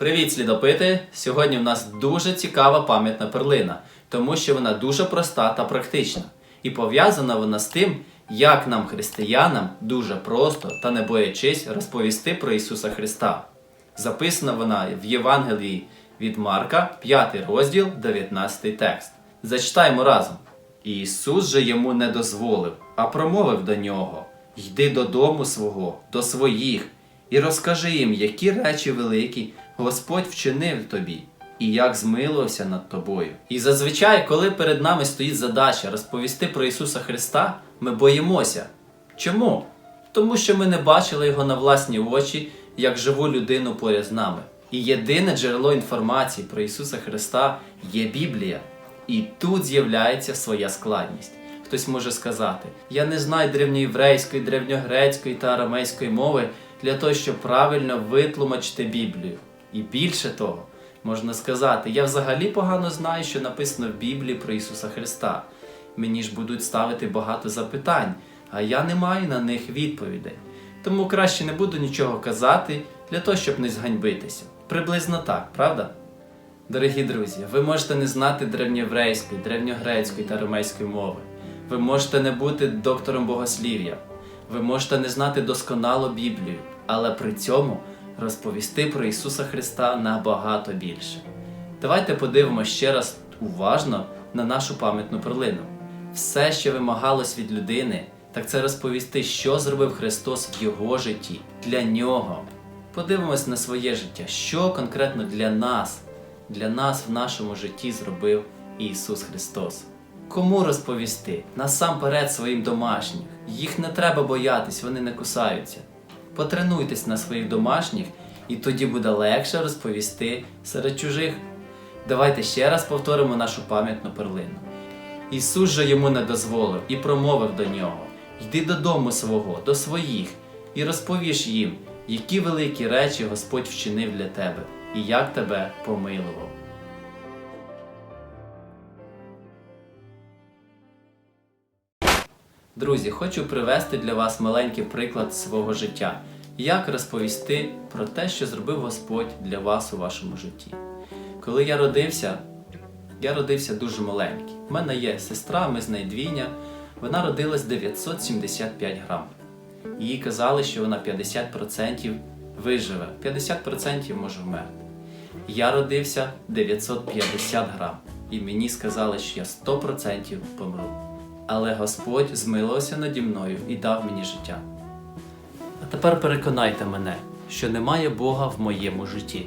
Привіт, слідопити! Сьогодні в нас дуже цікава пам'ятна перлина, тому що вона дуже проста та практична. І пов'язана вона з тим, як нам, християнам, дуже просто та не боячись розповісти про Ісуса Христа. Записана вона в Євангелії від Марка, 5 розділ, 19 текст. Зачитаємо разом. Ісус же йому не дозволив, а промовив до нього: Йди додому свого, до своїх, і розкажи їм, які речі великі Господь вчинив тобі, і як змилувався над тобою. І зазвичай, коли перед нами стоїть задача розповісти про Ісуса Христа, ми боїмося. Чому? Тому що ми не бачили його на власні очі як живу людину поряд з нами. І єдине джерело інформації про Ісуса Христа є Біблія. І тут з'являється своя складність. Хтось може сказати: я не знаю древньоєврейської, древньогрецької та арамейської мови для того, щоб правильно витлумачити Біблію. І більше того, можна сказати, я взагалі погано знаю, що написано в Біблії про Ісуса Христа. Мені ж будуть ставити багато запитань, а я не маю на них відповідей. Тому краще не буду нічого казати для того, щоб не зганьбитися. Приблизно так, правда? Дорогі друзі, ви можете не знати древньоєврейської, древньогрецької та арамейської мови. Ви можете не бути доктором богослів'я. Ви можете не знати досконало Біблію, але при цьому розповісти про Ісуса Христа набагато більше. Давайте подивимося ще раз уважно на нашу пам'ятну перлину. Все, що вимагалось від людини, так це розповісти, що зробив Христос в Його житті, для нього. Подивимось на своє життя, що конкретно для нас, для нас в нашому житті зробив Ісус Христос. Кому розповісти? Насамперед своїм домашніх. Їх не треба боятись, вони не кусаються. Потренуйтесь на своїх домашніх, і тоді буде легше розповісти серед чужих. Давайте ще раз повторимо нашу пам'ятну перлину. Ісус же йому не дозволив і промовив до нього: Йди додому свого, до своїх, і розповіш їм, які великі речі Господь вчинив для тебе, і як тебе помилував. Друзі, хочу привести для вас маленький приклад свого життя, як розповісти про те, що зробив Господь для вас у вашому житті. Коли я родився, я родився дуже маленький. У мене є сестра, ми з нею. Вона родилась 975 грам. Їй казали, що вона 50% виживе, 50% може вмерти. Я родився 950 грам, і мені сказали, що я 100% помру. Але Господь змилився наді мною і дав мені життя. А тепер переконайте мене, що немає Бога в моєму житті.